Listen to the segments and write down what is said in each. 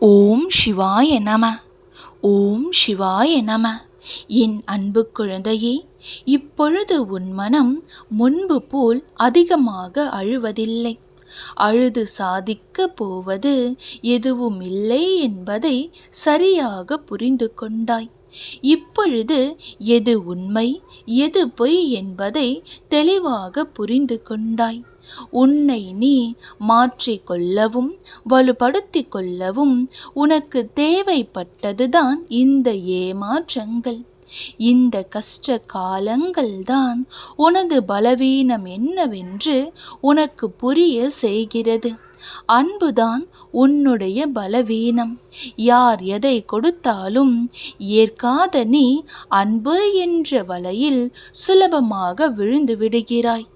ஓம் சிவாய நம. ஓம் சிவாய நம. என் அன்பு குழந்தையே இப்பொழுது உன் மனம் முன்பு போல் அதிகமாக அழுவதில்லை. அழுது சாதிக்க போவது எதுவும் இல்லை என்பதை சரியாக புரிந்து கொண்டாய். இப்பொழுது எது உண்மை எது பொய் என்பதை தெளிவாக புரிந்து கொண்டாய். உன்னை நீ மாற்றிக்கொள்ளவும் வலுப்படுத்திக் கொள்ளவும் உனக்கு தேவைப்பட்டதுதான் இந்த ஏமாற்றங்கள். இந்த கஷ்ட காலங்கள்தான் உனது பலவீனம் என்னவென்று உனக்கு புரிய செய்கிறது. அன்புதான் உன்னுடைய பலவீனம். யார் எதை கொடுத்தாலும் ஏற்காத நீ அன்பு என்ற வலையில் சுலபமாக விழுந்து விடுகிறாய்.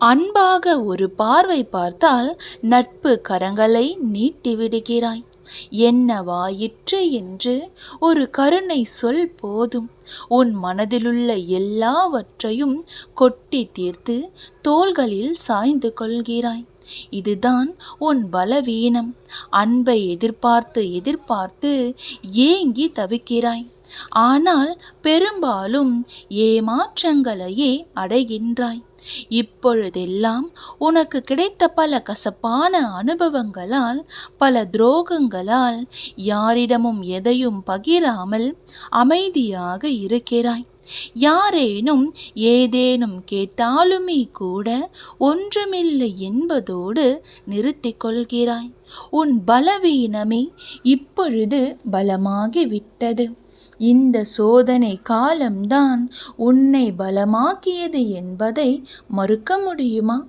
அன்பாக ஒரு பார்வை பார்த்தால் நட்பு கரங்களை நீட்டி விடுகிறாய். என்னவாயிற்று என்று ஒரு கருணை சொல் போதும். உன் மனதிலுள்ள எல்லாவற்றையும் கொட்டி தீர்த்து தோள்களில் சாய்ந்து கொள்கிறாய். இதுதான் உன் பலவீனம். அன்பை எதிர்பார்த்து எதிர்பார்த்து ஏங்கி தவிக்கிறாய். ஆனால் பெரும்பாலும் ஏமாற்றங்களையே அடைகின்றாய். இப்பொழுதெல்லாம் உனக்கு கிடைத்த பல கசப்பான அனுபவங்களால் பல துரோகங்களால் யாரிடமும் எதையும் பகிராமல் அமைதியாக இருக்கிறாய். யாரேனும் ஏதேனும் கேட்டாலுமே கூட ஒன்றுமில்லை என்பதோடு நிறுத்திக் கொள்கிறாய். உன் பலவீனமே இப்பொழுது பலமாகிவிட்டது. இந்த சோதனை காலம்தான் உன்னை பலமாக்கியது என்பதை மறுக்க முடியுமா?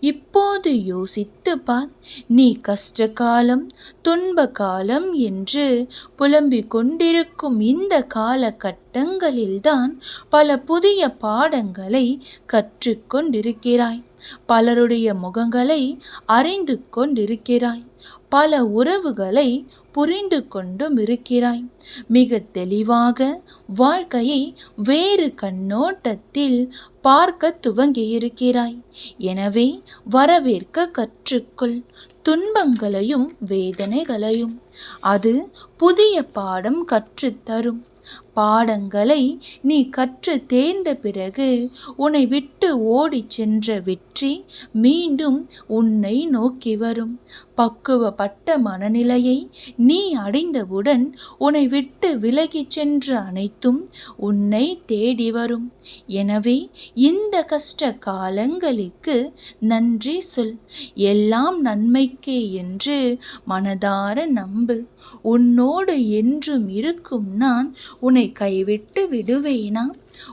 இப்போது யோசித்து பார் நீ கஷ்ட காலம் துன்ப காலம் என்று புலம்பிக் கொண்டிருக்கும் இந்த காலகட்டங்களில்தான் பல புதிய பாடங்களை கற்றுக்கொண்டிருக்கிறாய். பலருடைய முகங்களை அறிந்து கொண்டிருக்கிறாய் பல உறவுகளை புரிந்து கொண்டும் இருக்கிறாய். மிக தெளிவாக வாழ்க்கையை வேறு கண்ணோட்டத்தில் பார்க்க துவங்கியிருக்கிறாய். எனவே வரவேற்க கற்றுக்கொள். துன்பங்களையும் வேதனைகளையும். அது புதிய பாடம் கற்றுத்தரும். பாடங்களை நீ கற்று தேர்ந்த பிறகு உன்னை விட்டு ஓடிச் சென்ற வெற்றி மீண்டும் உன்னை நோக்கி வரும். பக்குவப்பட்ட மனநிலையை நீ அடைந்தவுடன் உன்னை விட்டு விலகிச் சென்ற அனைத்தும் உன்னை தேடி வரும். எனவே இந்த கஷ்ட காலங்களுக்கு நன்றி சொல். எல்லாம் நன்மைக்கே என்று மனதார நம்பு. உன்னோடு என்றும் இருக்கும் நான் உன்னை கைவிட்டு விடுவேனா?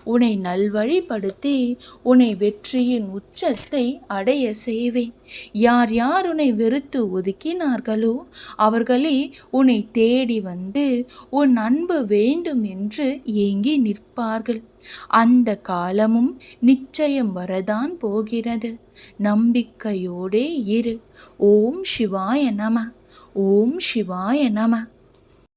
உன்னை நல்வழிப்படுத்தி உன்னை வெற்றியின் உச்சத்தை அடைய செய்வேன். யார் யார் உன்னை வெறுத்து ஒதுக்கினார்களோ அவர்களே உன்னை தேடி வந்து உன் அன்பு வேண்டும் என்று ஏங்கி நிற்பார்கள். அந்த காலமும் நிச்சயம் வரதான் போகிறது. நம்பிக்கையோடே இரு. ஓம் சிவாய நம. ஓம் சிவாய நம.